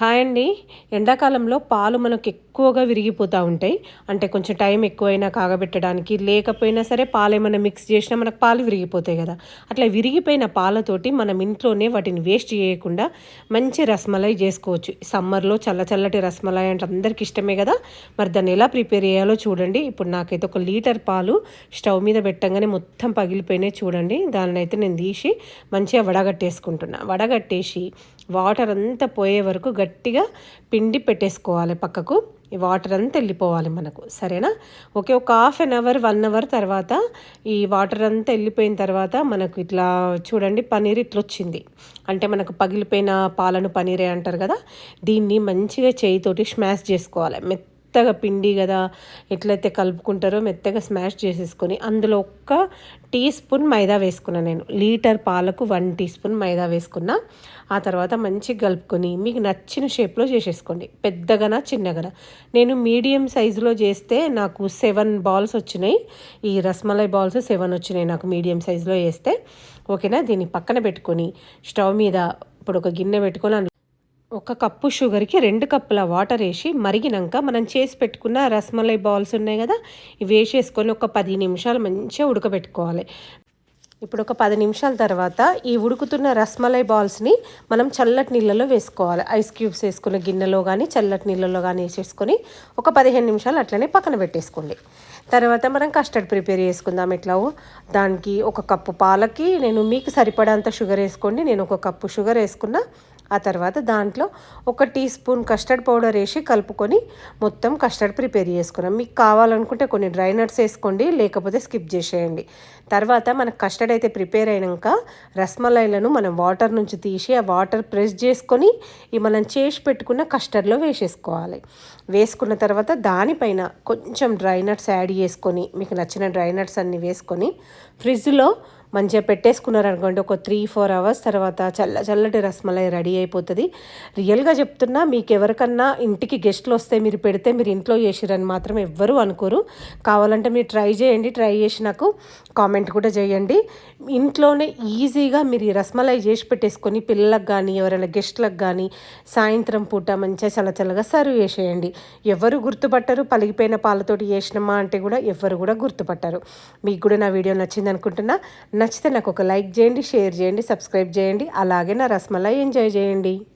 Hi అండి. ఎండాకాలంలో పాలు మనకు ఎక్కువగా విరిగిపోతూ ఉంటాయి. అంటే కొంచెం టైం ఎక్కువైనా కాగబెట్టడానికి లేకపోయినా సరే పాలు ఏమైనా మిక్స్ చేసినా మనకు పాలు విరిగిపోతాయి కదా. అట్లా విరిగిపోయిన పాలతోటి మనం ఇంట్లోనే వాటిని వేస్ట్ చేయకుండా మంచి రసమలై చేసుకోవచ్చు. సమ్మర్లో చల్ల చల్లటి రసమలై అంటే అందరికి ఇష్టమే కదా. మరి దాన్ని ఎలా ప్రిపేర్ చేయాలో చూడండి. ఇప్పుడు నాకైతే ఒక లీటర్ పాలు స్టవ్ మీద పెట్టంగానే మొత్తం పగిలిపోయినాయి చూడండి. దాన్ని అయితే నేను తీసి మంచిగా వడగట్టేసుకుంటున్నా. వడగట్టేసి వాటర్ అంతా పోయే వరకు గట్టిగా పిండి పెట్టేసుకోవాలి పక్కకు. ఈ వాటర్ అంతా వెళ్ళిపోవాలి మనకు. సరేనా? ఓకే ఒక half an hour one hour తర్వాత ఈ వాటర్ అంతా వెళ్ళిపోయిన తర్వాత మనకు ఇట్లా చూడండి పనీర్ ఇట్లా వచ్చింది. అంటే మనకు పగిలిపోయిన పాలను పనీరే అంటారు కదా దీన్ని మంచిగా చేయితోటి స్మాష్ చేసుకోవాలి. మెత్త మెత్తగా పిండి కదా ఎట్లయితే కలుపుకుంటారో మెత్తగా స్మాష్ చేసేసుకొని అందులో ఒక్క టీ స్పూన్ మైదా వేసుకున్నా నేను. లీటర్ పాలకు వన్ టీ స్పూన్ మైదా వేసుకున్నా. ఆ తర్వాత మంచిగా కలుపుకొని మీకు నచ్చిన షేప్లో చేసేసుకోండి. పెద్దగానా చిన్నగానా నేను మీడియం సైజులో చేస్తే నాకు సెవెన్ బాల్స్ వచ్చినాయి. ఈ రస్మలై బాల్స్ సెవెన్ వచ్చినాయి నాకు మీడియం సైజులో వేస్తే. ఓకేనా? దీన్ని పక్కన పెట్టుకొని స్టవ్ మీద ఇప్పుడు ఒక గిన్నె పెట్టుకొని ఒక కప్పు షుగర్కి రెండు కప్పుల వాటర్ వేసి మరిగినాక మనం చేసి పెట్టుకున్న రసమలై బాల్స్ ఉన్నాయి కదా ఇవి వేసేసుకొని ఒక పది నిమిషాలు మంచిగా ఉడకబెట్టుకోవాలి. ఇప్పుడు ఒక పది నిమిషాల తర్వాత ఈ ఉడుకుతున్న రస్మలై బాల్స్ని మనం చల్లటి నీళ్ళలో వేసుకోవాలి. ఐస్ క్యూబ్స్ వేసుకున్న గిన్నెలో కానీ చల్లటి నీళ్ళలో కానీ వేసేసుకొని ఒక పదిహేను నిమిషాలు అట్లనే పక్కన పెట్టేసుకోండి. తర్వాత మనం కస్టర్డ్ ప్రిపేర్ చేసుకుందాం ఎట్లా దానికి ఒక కప్పు పాలకి నేను మీకు సరిపడంత షుగర్ వేసుకోండి. నేను ఒక కప్పు షుగర్ వేసుకున్నా ఆ తర్వాత దాంట్లో ఒక టీ స్పూన్ కస్టర్డ్ పౌడర్ వేసి కలుపుకొని మొత్తం కస్టర్డ్ ప్రిపేర్ చేసుకున్నాం. మీకు కావాలనుకుంటే కొన్ని డ్రై నట్స్ వేసుకోండి లేకపోతే స్కిప్ చేసేయండి. తర్వాత మన కస్టర్డ్ అయితే ప్రిపేర్ అయినాక రస్మలైలను మనం వాటర్ నుంచి తీసి ఆ వాటర్ ప్రెస్ చేసుకొని ఈ మనం చేసి పెట్టుకున్న కస్టర్డ్లో వేసేసుకోవాలి. వేసుకున్న తర్వాత దానిపైన కొంచెం డ్రై నట్స్ యాడ్ చేసుకొని మీకు నచ్చిన డ్రై నట్స్ అన్నీ వేసుకొని ఫ్రిడ్జ్లో మంచిగా పెట్టేసుకున్నారనుకోండి ఒక త్రీ ఫోర్ అవర్స్ తర్వాత చల్ల చల్లటి రసమలై రెడీ అయిపోతుంది. రియల్గా చెప్తున్నా మీకు ఎవరికన్నా ఇంటికి గెస్ట్లు వస్తే మీరు పెడితే మీరు ఇంట్లో చేసిరని మాత్రం ఎవ్వరూ అనుకోరు. కావాలంటే మీరు ట్రై చేయండి ట్రై చేసి నాకు కామెంట్ కూడా చేయండి. ఇంట్లోనే ఈజీగా మీరు ఈ రసమలై చేసి పెట్టేసుకొని పిల్లలకు కానీ ఎవరైనా గెస్ట్లకు కానీ సాయంత్రం పూట మంచిగా చల్ల చల్లగా సర్వ్ చేసేయండి. ఎవరు గుర్తుపట్టరు పలిగిపోయిన పాలతోటి చేసినమా అంటే కూడా ఎవరు కూడా గుర్తుపట్టరు. మీకు కూడా నా వీడియో నచ్చింది అనుకుంటున్నా నచ్చితే నాకు ఒక లైక్ చేయండి షేర్ చేయండి సబ్స్క్రైబ్ చేయండి. అలాగే నా రసమలై ఎంజాయ్ చేయండి.